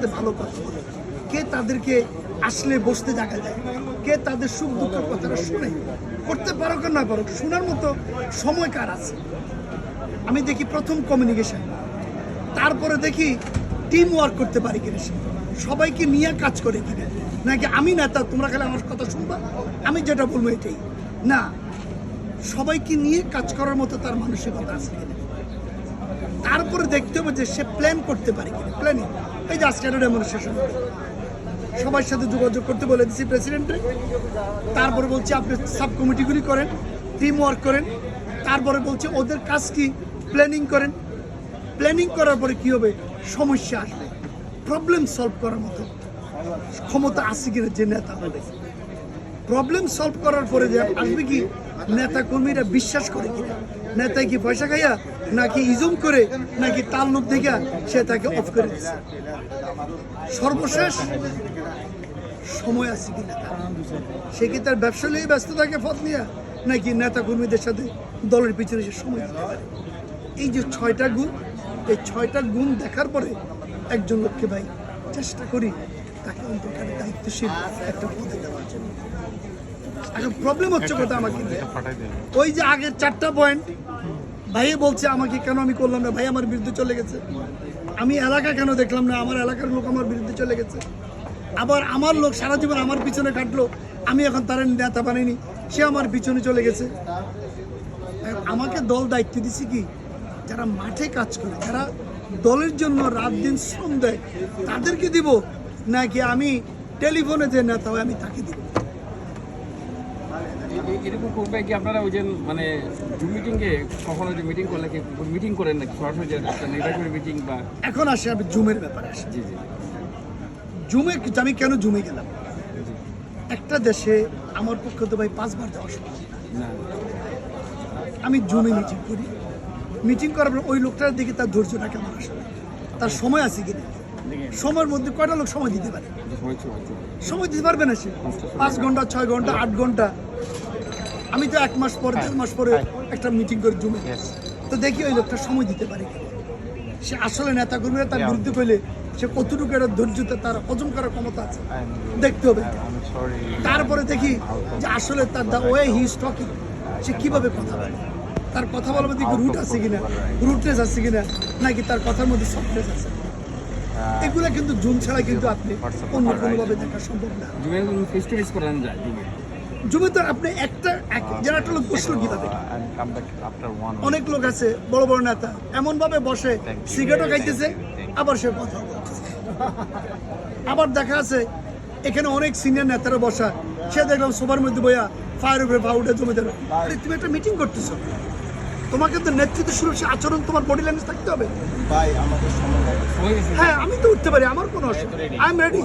সাথে ভালো কথা বলে। কে তাদেরকে আসলে বসতে জায়গা দেয়? কে তাদের সুখ দুঃখের কথাটা শুনে? করতে পারো কি না পারো, শোনার মতো সময় কার আছে? আমি দেখি প্রথম কমিউনিকেশন তারপরে দেখি টিম ওয়ার্ক করতে পারি কিনা সে। সবাইকে নিয়ে কাজ করে কিনা নাকি আমি নেতা, তোমরা খালি আমার কথা শুনবা? আমি যেটা বলব এটাই। না, সবাইকে নিয়ে কাজ করার মতো তার মানসিকতা আছে কিনা? তারপরে দেখতে হবে যে সে প্ল্যান করতে পারে কিনা। প্ল্যানিং এই যে আজকে একটা ডেমনস্ট্রেশন সবার সাথে যোগাযোগ করতে বলে দিচ্ছি প্রেসিডেন্টে তারপরে বলছি আপনি সাব কমিটিগুলি করেন টিম ওয়ার্ক করেন। তারপরে বলছে ওদের কাজ কি? প্ল্যানিং করেন। প্ল্যানিং করার পরে কি হবে? সমস্যা আসবে। প্রবলেম সলভ করার মতো ক্ষমতা আছে কিনা যে নেতা হবে। প্রবলেম সলভ করার পরে যে আসবে কি? নেতা কর্মীরা বিশ্বাস করে কিনা? নেতায় কি পয়সা খাইয়া নাকি ইজুম করে নাকি তার লোক দেখা সে তাকে অফ করে দিচ্ছে সর্বশেষ সময় আছে কি নেতা সে কি তার ব্যবসা নিয়ে ব্যস্ত থাকে পথ নিয়ে নাকি নেতা কর্মীদের সাথে দলের পিছনে সে সময় দিতে পারে? এই যে ছয়টা গুণ এই ছয়টা গুণ দেখার পরে একজন লোককে ভাই চেষ্টা করি তাকে অন্তর্কারে দায়িত্বশীল একটা পদে দেওয়ার জন্য। এখন প্রবলেম হচ্ছে কথা আমাকে ওই যে আগের চারটা পয়েন্ট ভাইয়ে বলছে আমাকে, কেন আমি করলাম না? ভাই আমার বিরুদ্ধে চলে গেছে। আমি এলাকা কেন দেখলাম না? আমার এলাকার লোক আমার বিরুদ্ধে চলে গেছে। আবার আমার লোক সারা জীবন আমার পিছনে কাটলো। আমি এখন তার নেতা বানাইনি। সে আমার পিছনে চলে গেছে। আমাকে দল দায়িত্ব দিছে কি? যারা মাঠে কাজ করে, যারা দলের জন্য রাত দিন শ্রম দেয়, তাদেরকে দিব? নাকি আমি টেলিফোনে যে নেতা হয়, আমি তাকে দিব? এরকম করবে কি আপনারা ওই যে মানে জুম মিটিং এ কখনো যে মিটিং করলে কি মিটিং করেন নাকি? সরাসরি যে একটা নির্বাচনী মিটিং বা এখন আসে আমি জুমের ব্যাপারে আসি। জি জি। জুমে আমি কেন জুমে গেলাম? একটা দেশে আমার পক্ষে তো ভাই পাঁচবার যাওয়া সম্ভব। না। আমি জুমে মিটিং করি। মিটিং করার পর ওই লোকটার দিকে তার ধৈর্যটা কেমন আসলে তার সময় আছে কিনা? সময়ের মধ্যে কয়টা লোক সময় দিতে পারে? সময় দিতে পারবে না সে। পাঁচ ঘণ্টা ছয় ঘণ্টা আট ঘণ্টা। আমি তো এক মাস পরে দেড় মাস পরে একটা মিটিং করে জমে তো দেখি ওই লোকটা সময় দিতে পারে সে আসলে নেতা কর্মীরা তার বিরুদ্ধে করলে সে কতটুকু একটা ধৈর্যতে তার হজম করার ক্ষমতা আছে। দেখতে হবে। তারপরে দেখি যে আসলে তার the way he is talking. সে কীভাবে কথা বলে? তার কথা বলার মধ্যে রুট আছে কিনা? রুটনেস আছে কিনা? নাকি তার কথার মধ্যে সফটনেস আছে? এগুলা কিন্তু জুম ছাড়া কিন্তু আপনি অন্য কোনোভাবে দেখা সম্ভব না। জুমে ফেস টু ফেস করানো যায় জুমে। জুমে তো আপনি একটা এক- যারা একটা লোক বসল কীভাবে. অনেক লোক আছে বড় বড় নেতা এমন ভাবে বসে সিগারেটও খাইতেছে আবার সে কথা আবার দেখা আছে এখানে অনেক সিনিয়র নেতারা বসা সে দেখলাম সবার মধ্যে বইয়া ফায়ার উপরে ফাউডে জমে আরে তুমি একটা মিটিং করতেছো। তোমাকে তো নেতৃত্ব সুরক্ষা আচরণ তোমার বডি ল্যাঙ্গুয়েজ থাকতে হবে। ভাই আমাদের সময় হ্যাঁ আমি তো উঠতে পারি আমার কোনো অসুবিধা আই এম রেডি